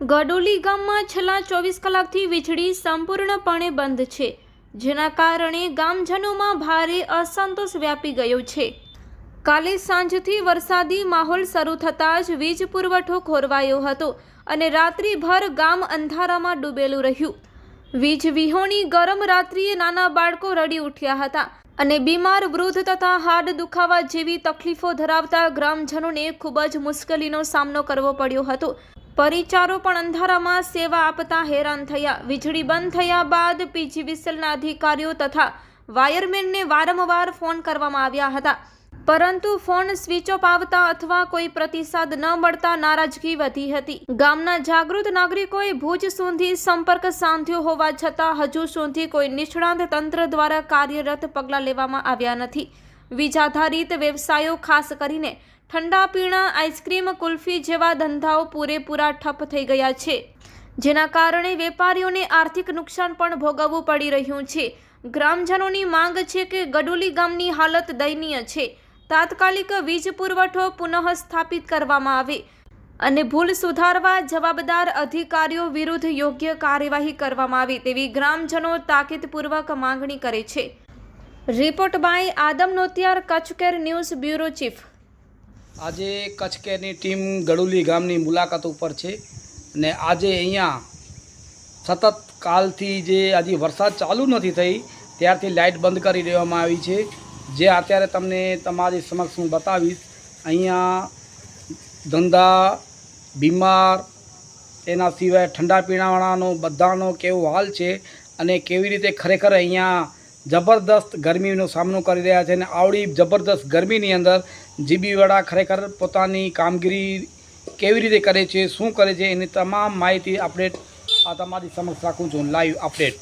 ગડોલી ગામમાં છેલ્લા ચોવીસ કલાકથી વીજળી સંપૂર્ણપણે બંધ છે, જેના કારણે ગામજનોમાં ભારે અસંતોષ વ્યાપી ગયો છે. કાલે સાંજથી વરસાદી માહોલ શરૂ થતાં જ વીજ પુરવઠો ખોરવાયો હતો અને રાત્રિભર ગામ અંધારામાં ડૂબેલું રહ્યું. વીજ વિહોણી ગરમ રાત્રિએ નાના બાળકો રડી ઉઠ્યા હતા અને બીમાર વૃદ્ધ તથા હાડ દુખાવા જેવી તકલીફો ધરાવતા ગ્રામજનોને ખૂબ જ મુશ્કેલીનો સામનો કરવો પડ્યો હતો. પરિચારો પણ અંધારામાં સેવા આપતા હેરાન થયા. વીજળી બંધ થયા બાદ પીજીવીસીએલના અધિકારીઓ તથા વાયરમેનને વારંવાર ફોન કરવામાં આવ્યા હતા. પરંતુ ફોન સ્વિચ ઓફ આવતા અથવા કોઈ પ્રતિસાદ ન મળતા નારાજગી વધી હતી. ગામના જાગૃત નાગરિકોએ ભુજ સુધી સંપર્ક સાધ્યો હોવા છતાં હજુ સુધી કોઈ નિષ્ણાંત તંત્ર દ્વારા કાર્યરત પગલાં લેવામાં આવ્યા નથી. વીજ આધારિત વ્યવસાયો ખાસ કરીને ઠંડા પીણા આઈસ્ક્રીમ, કુલ્ફી જેવા ધંધાઓ પૂરેપૂરા ઠપ થઈ ગયા છે. જેના કારણે વેપારીઓને આર્થિક નુકસાન પણ ભોગવવું પડી રહ્યું છે. ગ્રામજનોની માંગ છે કે ગડુલી ગામની હાલત દયનીય છે. તાત્કાલિક વીજ પુરવઠો પુનઃ સ્થાપિત કરવામાં આવે અને ભૂલ સુધારવા જવાબદાર અધિકારીઓ વિરુદ્ધ યોગ્ય કાર્યવાહી કરવામાં આવે તેવી ગ્રામજનો તાકીદપૂર્વક માંગણી કરે છે. Report by Adam Notiyar Kutch care news bureau chief આજે કચ્છ કેરની ટીમ ગડુલી ગામની મુલાકાત ઉપર છે અને આજે અહીંયા સતત કાલથી જે હજી વરસાદ ચાલુ નથી થઈ, ત્યારથી લાઇટ બંધ કરી દેવામાં આવી છે. જે અત્યારે તમને તમારી સમક્ષ હું બતાવીશ, અહીંયા ધંધા, બીમાર એના સિવાય ઠંડા પીણાવાળાનો, બધાનો કેવો હાલ છે અને કેવી રીતે ખરેખર અહીંયા જબરદસ્ત ગરમીનો સામનો કરી રહ્યા છે અને આવડી જબરદસ્ત ગરમીની અંદર જીબીવાળા ખરેખર પોતાની કામગીરી કેવી રીતે કરે છે, શું કરે છે, એની તમામ માહિતી અપડેટ આ તમારી સમક્ષ રાખું છું. Live update